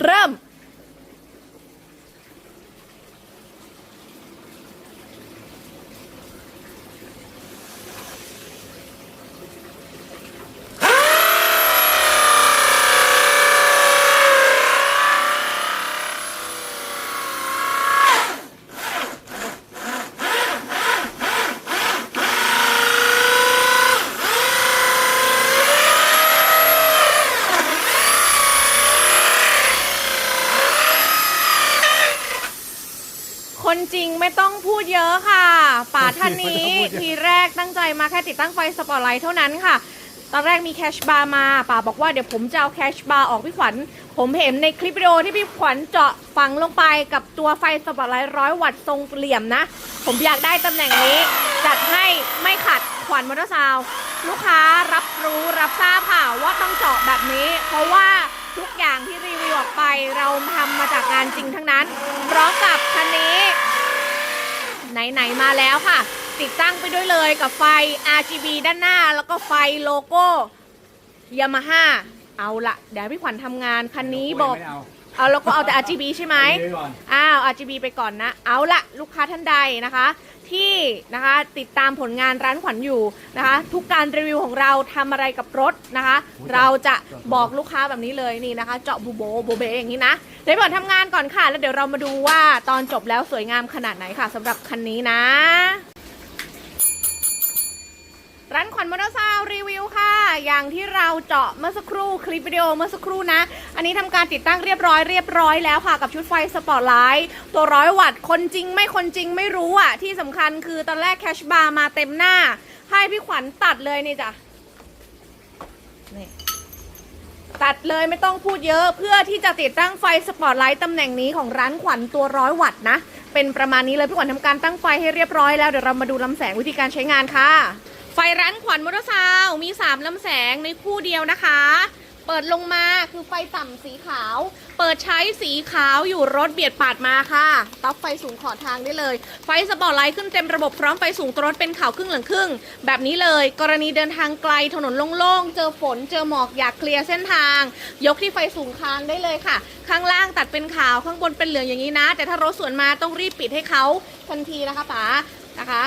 เคนจริงไม่ต้องพูดเยอะค่ะป่าท่านนี้ไม่ต้องพูดเยอะทีแรกตั้งใจมาแค่ติดตั้งไฟสปอตไลท์เท่านั้นค่ะ ตอนแรกมีแคชบาร์มาป่าบอกว่าเดี๋ยวผมจะเอาแคชบาร์ออกพี่ขวัญ ผมเห็นในคลิปวิดีโอที่พี่ขวัญเจาะฝังลงไปกับตัวไฟสปอตไลท์ร้อยวัตต์ทรงเหลี่ยมนะ ผมอยากได้ตำแหน่งนี้ จัดให้ไม่ขัดขวัญมอเตอร์ซาวด์ลูกค้ารับรู้รับทราบค่ะว่าต้องเจาะแบบนี้ เพราะว่าทุกอย่างที่รีวิวออกไปเราทำมาจากงานจริงทั้งนั้นพร้อมกับคันนี้ ไหนๆมาแล้วค่ะ ติดตั้งไปด้วยเลยกับไฟ RGB ด้านหน้า แล้วก็ไฟโลโก้ยามาฮ่าเอาละเดี๋ยวพี่ขวัญทำงานคันนี้บอก ไม่เอา เอาแล้วก็เอาแต่ RGB ใช่ไหม เอาเลยก่อน อ้าว RGB ไปก่อนนะ เอาละลูกค้าท่านใดนะคะ ที่นะคะติดตามผลงานร้านขวัญอยู่นะคะ ทุกการรีวิวของเราทำอะไรกับรถนะคะ เราจะบอกลูกค้าแบบนี้เลยนี่นะคะ เจาะบูโบโบเบอย่างนี้นะเดี๋ยวก่อนทำงานก่อนค่ะ แล้วเดี๋ยวเรามาดูว่าตอนจบแล้วสวยงามขนาดไหนค่ะสำหรับคันนี้นะ ร้านขวัญมอเตอร์ซาวน์รีวิวค่ะ อย่างที่เราเจาะเมื่อสักครู่คลิปวิดีโอเมื่อสักครู่นะ อันนี้ทำการติดตั้งเรียบร้อยเรียบร้อยแล้วค่ะกับชุดไฟสปอตไลท์ตัวร้อยวัตต์คนจริงไม่คนจริงไม่รู้อะที่สำคัญคือตอนแรกแคชบาร์มาเต็มหน้า ให้พี่ขวัญตัดเลยนี่จ้ะนี่ตัดเลยไม่ต้องพูดเยอะเพื่อที่จะติดตั้งไฟสปอตไลท์ตำแหน่งนี้ของร้านขวัญตัวร้อยวัตต์นะ เป็นประมาณนี้เลยพี่ขวัญทำการตั้งไฟให้เรียบร้อยแล้วเดี๋ยวเรามาดูลำแสงวิธีการใช้งานค่ะ ไฟร้านขวัญมอเตอร์ซาวน์มี3ลำแสงในคู่เดียวนะคะ เปิดลงมาคือไฟต่ำสีขาว เปิดใช้สีขาวอยู่รถเบียดปาดมาค่ะตับไฟสูงขอทางได้เลย ไฟสปอร์ตไลท์ขึ้นเต็มระบบพร้อมไฟสูงตัวรถเป็นขาวครึ่งหลังครึ่ง แบบนี้เลย กรณีเดินทางไกลถนนโล่งๆ เจอฝนเจอหมอกอยากเคลียร์เส้นทาง ยกที่ไฟสูงค้างได้เลยค่ะ ข้างล่างตัดเป็นขาวข้างบนเป็นเหลืองอย่างนี้นะ แต่ถ้ารถสวนมาต้องรีบปิดให้เขาทันทีนะคะป๋านะคะ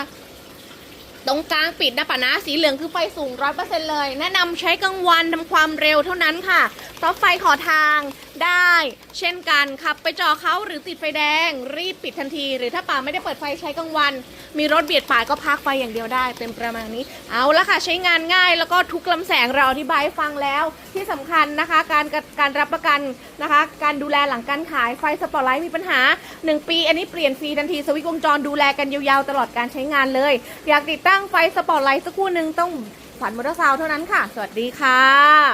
ตรงกลางปิดนะปะนะสีเหลืองคือไฟสูงร้อยเปอร์เซ็นต์เลย แนะนำใช้กลางวันทำความเร็วเท่านั้นค่ะซอฟไฟขอทาง ได้ เช่นกันขับไปจอเขาหรือติดไฟแดง รีบปิดทันที หรือถ้าป่าไม่ได้เปิดไฟใช้กลางวัน มีรถเบียดปาก็พักไฟอย่างเดียวได้ เป็นประมาณนี้ เอาละค่ะใช้งานง่าย แล้วก็ทุกลำแสงเราอธิบายฟังแล้ว ที่สำคัญนะคะ การการรับประกันนะคะ การดูแลหลังการขายไฟสปอตไลท์มีปัญหา 1 ปี อันนี้เปลี่ยนฟรีทันทีสวิตช์วงจรดูแลกันยาวๆตลอดการใช้งานเลย อยากติดตั้งไฟสปอตไลท์สักคู่หนึ่งต้องขวัญมอเตอร์ซาวน์เท่านั้นค่ะ สวัสดีค่ะ